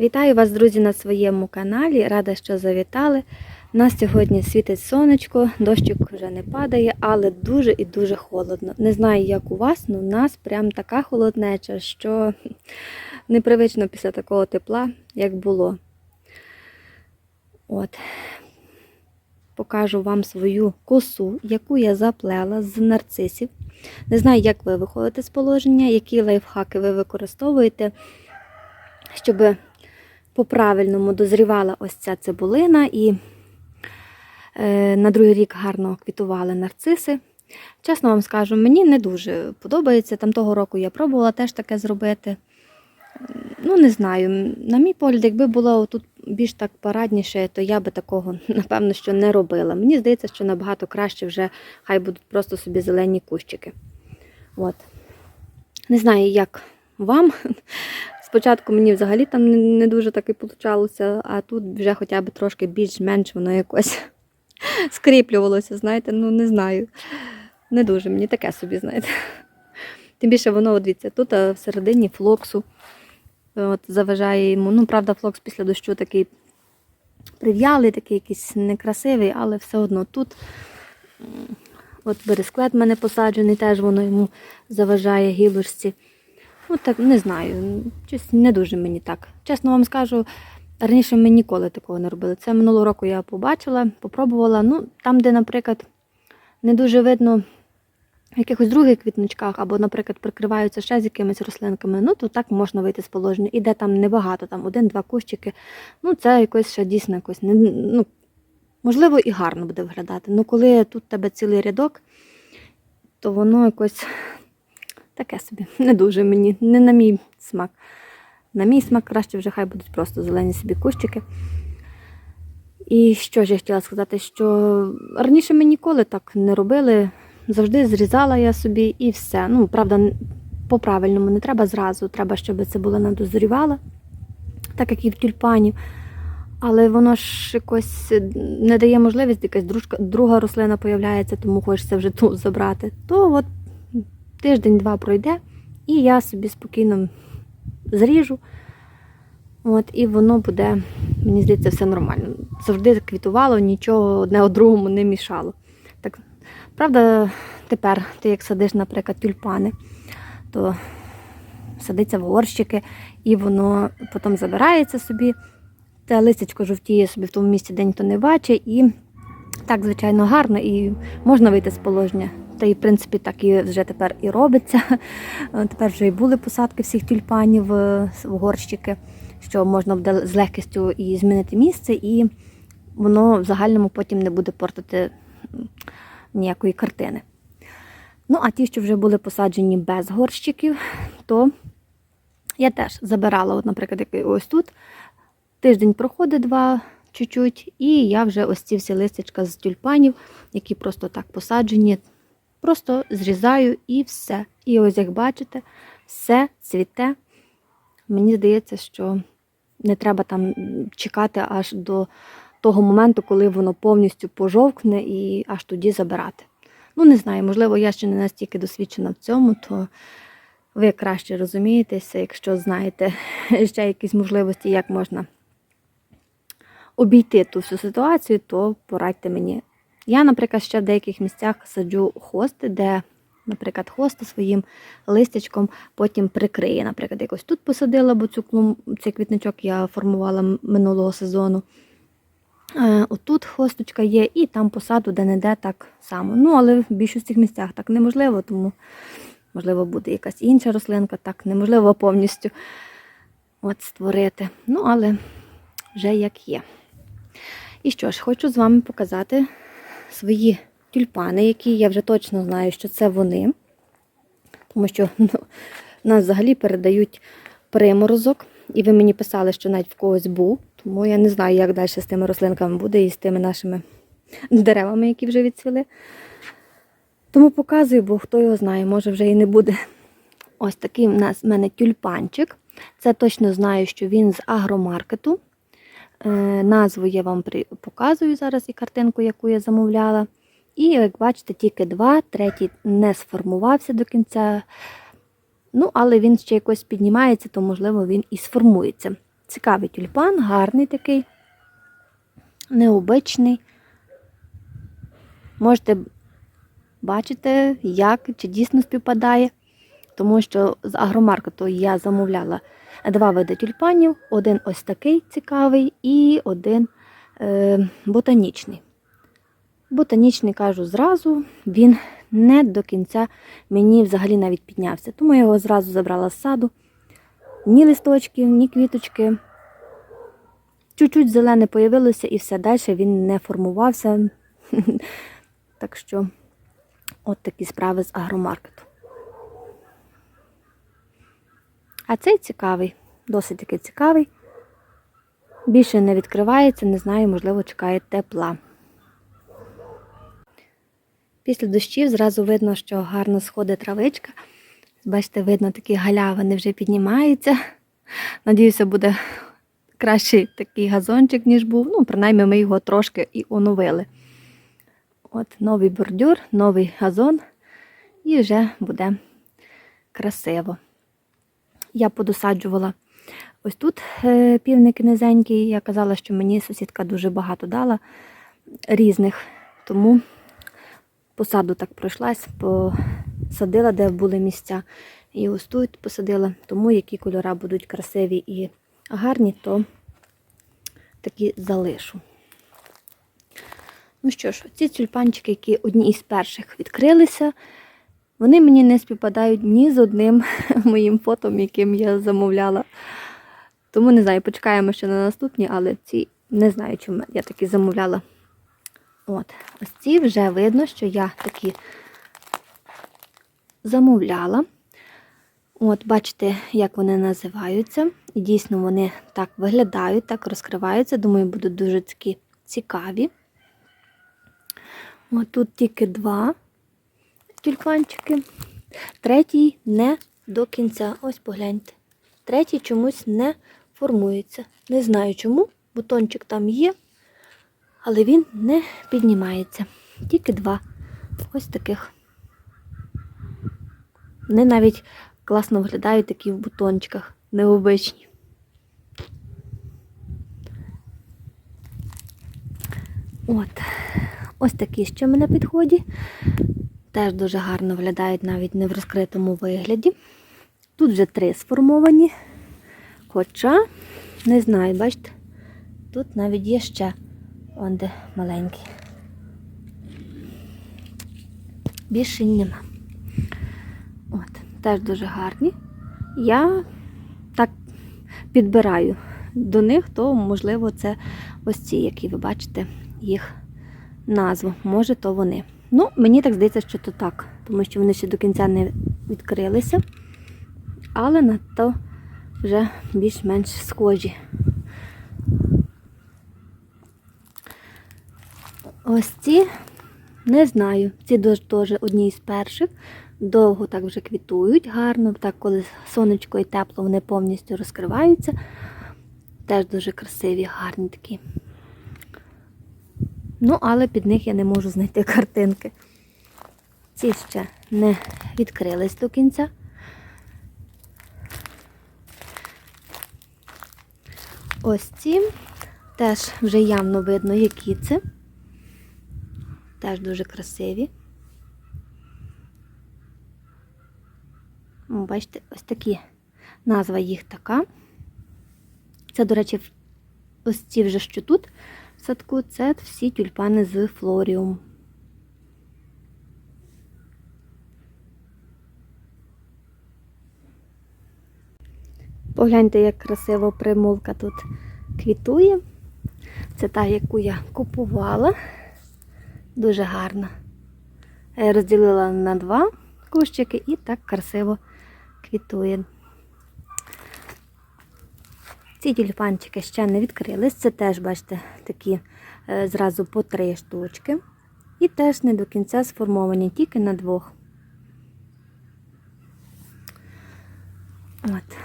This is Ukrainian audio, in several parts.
Вітаю вас, друзі, на своєму каналі. Рада, що завітали. У нас сьогодні світить сонечко, дощик вже не падає, але дуже і дуже холодно. Не знаю, як у вас, але у нас прям така холоднеча, що непривично після такого тепла, як було. От. Покажу вам свою косу, яку я заплела з нарцисів. Не знаю, як ви виходите з положення, які лайфхаки ви використовуєте, щоб по-правильному дозрівала ось ця цибулина і е, на другий рік гарно квітували нарциси. Чесно вам скажу, мені не дуже подобається. Там того року я пробувала теж таке зробити. Ну, не знаю. На мій погляд, якби було тут більш так парадніше, то я би такого, напевно, що не робила. Мені здається, що набагато краще вже хай будуть просто собі зелені кущики. От. Не знаю, як вам. Спочатку мені взагалі там не, дуже так і получалося, а тут вже хоча б трошки більш-менш воно якось скріплювалося, знаєте, ну не знаю. Не дуже мені таке собі, знаєте. Тим більше воно, дивіться, тут а, всередині флоксу от, заважає йому. Ну, правда, флокс після дощу такий прив'ялий, такий якийсь некрасивий, але все одно тут. От бересклет в мене посаджений, теж воно йому заважає гілочці. Ну, так не знаю, щось не дуже мені так. Чесно вам скажу, раніше ми ніколи такого не робили. Це минулого року я побачила, попробувала. Ну, там, де, наприклад, не дуже видно в якихось других квітничках, або, наприклад, прикриваються ще з якимись рослинками, ну то так можна вийти з положення. І де там небагато, там один-два кущики. Ну, це якось ще дійсно якось не, ну, можливо, і гарно буде виглядати. Ну, коли тут тебе цілий рядок, то воно якось таке собі. Не дуже мені, не на мій смак. На мій смак краще вже хай будуть просто зелені собі кущики. І що ж я хотіла сказати, що раніше ми ніколи так не робили. Завжди зрізала я собі і все. Ну, правда, по-правильному не треба зразу. Треба, щоб цибулина дозрівала, так як і в тюльпані. Але воно ж якось не дає можливість, якась дружка, друга рослина появляється, тому хочеться вже ту забрати. То от тиждень-два пройде, і я собі спокійно зріжу. От, і воно буде, мені здається, все нормально. Завжди квітувало, нічого одне другому не мішало. Так, правда, тепер ти як садиш, наприклад, тюльпани, то садиться в горщики, і воно потім забирається собі. Те листячко жовтіє собі в тому місці, де ніхто не бачить, і так, звичайно, гарно, і можна вийти з положення. Та і, в принципі, так і вже тепер і робиться. Е, Тепер вже і були посадки всіх тюльпанів е, в горщики, що можна буде з легкістю і змінити місце, і воно в загальному потім не буде портити ніякої картини. Ну, а ті, що вже були посаджені без горщиків, то я теж забирала, от, наприклад, ось тут. Тиждень проходить два чуть-чуть, і я вже ось ці всі листячка з тюльпанів, які просто так посаджені, просто зрізаю і все. І ось як бачите, все цвіте. Мені здається, що не треба там чекати аж до того моменту, коли воно повністю пожовкне і аж тоді забирати. Ну, не знаю, можливо, я ще не настільки досвідчена в цьому, то ви краще розумієтеся, якщо знаєте ще якісь можливості, як можна обійти ту всю ситуацію, то порадьте мені. Я, наприклад, ще в деяких місцях саджу хости, де, наприклад, хоста своїм листячком потім прикриє. Наприклад, якось тут посадила, бо цю клум, цей квітничок я формувала минулого сезону. Е, Отут хосточка є, і там посаду де-не-де так само. Ну, але в більшості місцях так неможливо, тому, можливо, буде якась інша рослинка, так неможливо повністю от створити. Ну, але вже як є. І що ж, хочу з вами показати свої тюльпани, які я вже точно знаю, що це вони. Тому що ну, нас взагалі передають приморозок. І ви мені писали, що навіть в когось був. Тому я не знаю, як далі з тими рослинками буде і з тими нашими деревами, які вже відцвіли. Тому показую, бо хто його знає, може вже і не буде. Ось такий в нас в мене тюльпанчик. Це точно знаю, що він з агромаркету. Е, Назву я вам показую зараз і картинку, яку я замовляла. І, як бачите, тільки два, третій не сформувався до кінця. Ну, але він ще якось піднімається, то, можливо, він і сформується. Цікавий тюльпан, гарний такий, необичний. Можете бачити, як чи дійсно співпадає, тому що з агромаркету я замовляла два види тюльпанів: один ось такий цікавий і один е, ботанічний. Ботанічний кажу зразу, він не до кінця мені взагалі навіть піднявся. Тому я його зразу забрала з саду. Ні листочків, ні квіточки. Чуть-чуть зелене появилося і все далі він не формувався. Так що, от такі справи з агромаркету. А цей цікавий, досить таки цікавий. Більше не відкривається, не знаю, можливо, чекає тепла. Після дощів зразу видно, що гарно сходить травичка. Бачите, видно, такі галявини вже піднімаються. Надіюся, буде кращий такий газончик, ніж був. Ну, принаймні, ми його трошки і оновили. От новий бордюр, новий газон, і вже буде красиво. Я подосаджувала ось тут е, півники низенькі. Я казала, що мені сусідка дуже багато дала різних, тому посаду так пройшлась, посадила, де були місця. І ось тут посадила, тому які кольори будуть красиві і гарні, то такі залишу. Ну що ж, ці тюльпанчики, які одні із перших відкрилися, вони мені не співпадають ні з одним моїм фотом, яким я замовляла. Тому не знаю, почекаємо ще на наступні, але ці не знаю, чому я такі замовляла. От, ось ці вже видно, що я такі замовляла. От, бачите, як вони називаються. І дійсно вони так виглядають, так розкриваються. Думаю, будуть дуже такі цікаві. От тут тільки два тюльпанчики. Третій не до кінця. Ось погляньте. Третій чомусь не формується. Не знаю чому. Бутончик там є, але він не піднімається. Тільки два. Ось таких. Вони навіть класно виглядають такі в бутончиках, необичні. От. Ось такі ще в мене підході. Теж дуже гарно виглядають навіть не в розкритому вигляді. Тут вже три сформовані. Хоча, не знаю, бачите, тут навіть є ще он де маленький. Більше нема. От, теж дуже гарні. Я так підбираю до них, то, можливо, це ось ці, які ви бачите, їх назву. Може, то вони. Ну, мені так здається, що то так, тому що вони ще до кінця не відкрилися, але на то вже більш-менш схожі. Ось ці, не знаю, ці теж одні з перших. Довго так вже квітують, гарно, так коли сонечко і тепло, вони повністю розкриваються. Теж дуже красиві, гарні такі. Ну, але під них я не можу знайти картинки. Ці ще не відкрились до кінця. Ось ці теж вже явно видно, які це. Теж дуже красиві. Бачите, ось такі назва їх така. Це, до речі, ось ці вже що тут садку, це всі тюльпани з флоріум. Погляньте, як красиво примулка тут квітує. Це та, яку я купувала. Дуже гарна. Я розділила на два кущики і так красиво квітує. Ці тюльпанчики ще не відкрились. Це теж, бачите, такі е, зразу по три штучки. І теж не до кінця сформовані, тільки на двох. От.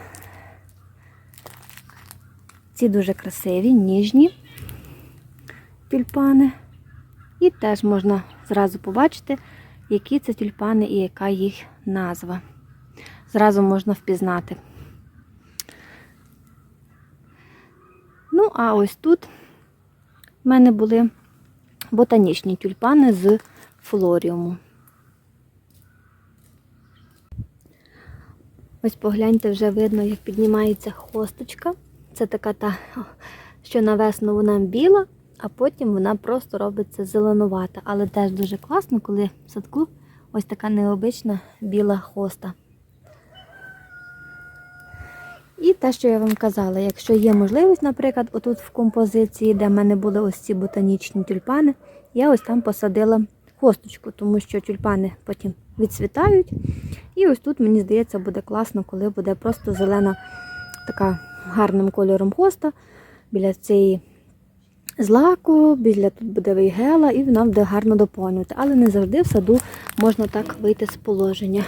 Ці дуже красиві, ніжні тюльпани. І теж можна зразу побачити, які це тюльпани і яка їх назва. Зразу можна впізнати. Ну, а ось тут в мене були ботанічні тюльпани з флоріуму. Ось погляньте, вже видно, як піднімається хосточка. Це така та, що на весну вона біла, а потім вона просто робиться зеленувата. Але теж дуже класно, коли в садку ось така необична біла хоста. І те, що я вам казала, якщо є можливість, наприклад, отут в композиції, де в мене були ось ці ботанічні тюльпани, я ось там посадила хосточку, тому що тюльпани потім відцвітають. І ось тут, мені здається, буде класно, коли буде просто зелена така гарним кольором хоста біля цієї злаку, біля тут буде вейгела, і вона буде гарно доповнювати. Але не завжди в саду можна так вийти з положення.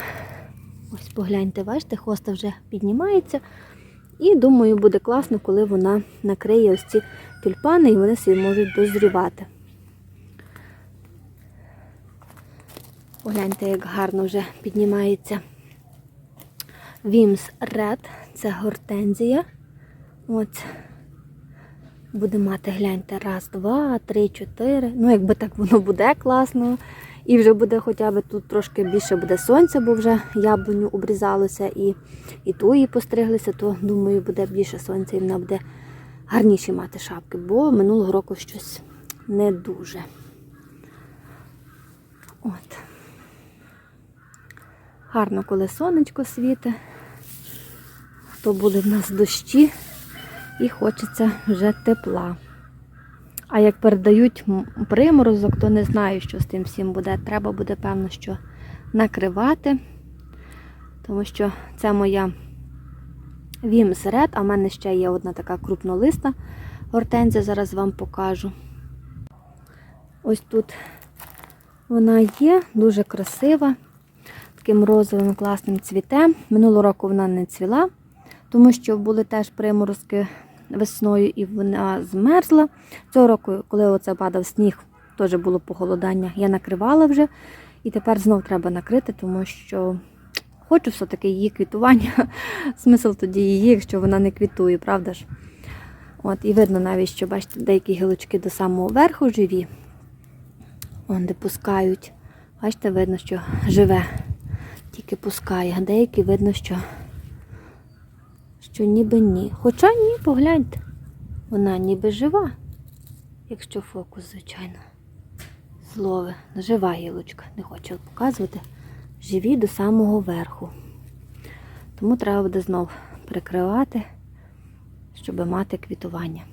Ось погляньте, бачите, хоста вже піднімається. І думаю, буде класно, коли вона накриє ось ці тюльпани і вони собі можуть дозрівати. Погляньте, як гарно вже піднімається Вімс Ред, це гортензія. От. Буде мати, гляньте, раз, два, три, чотири. Ну, якби так воно буде класно. І вже буде хоча б тут трошки більше буде сонця, бо вже яблуню обрізалося і, і туї постриглися, то думаю, буде більше сонця і вона буде гарніші мати шапки, бо минулого року щось не дуже. От. Гарно, коли сонечко світить, то були в нас дощі і хочеться вже тепла. А як передають приморозок, то не знаю, що з тим всім буде. Треба буде, певно, що накривати, тому що це моя Вімс Ред, а в мене ще є одна така крупнолиста гортензія, зараз вам покажу. Ось тут вона є, дуже красива, таким розовим класним цвіте. Минулого року вона не цвіла, тому що були теж приморозки весною і вона змерзла. Цього року, коли оце падав сніг, теж було похолодання, я накривала вже. І тепер знов треба накрити, тому що хочу все-таки її квітування. Смисл тоді її, якщо вона не квітує, правда ж? От, і видно навіть, що бачите, деякі гілочки до самого верху живі. Вон де пускають. Бачите, видно, що живе, тільки пускає, деякі видно, що що ніби ні. Хоча ні, погляньте, вона ніби жива, якщо фокус, звичайно, злове. Жива гілочка, не хочу показувати. Живі до самого верху. Тому треба буде знов прикривати, щоб мати квітування.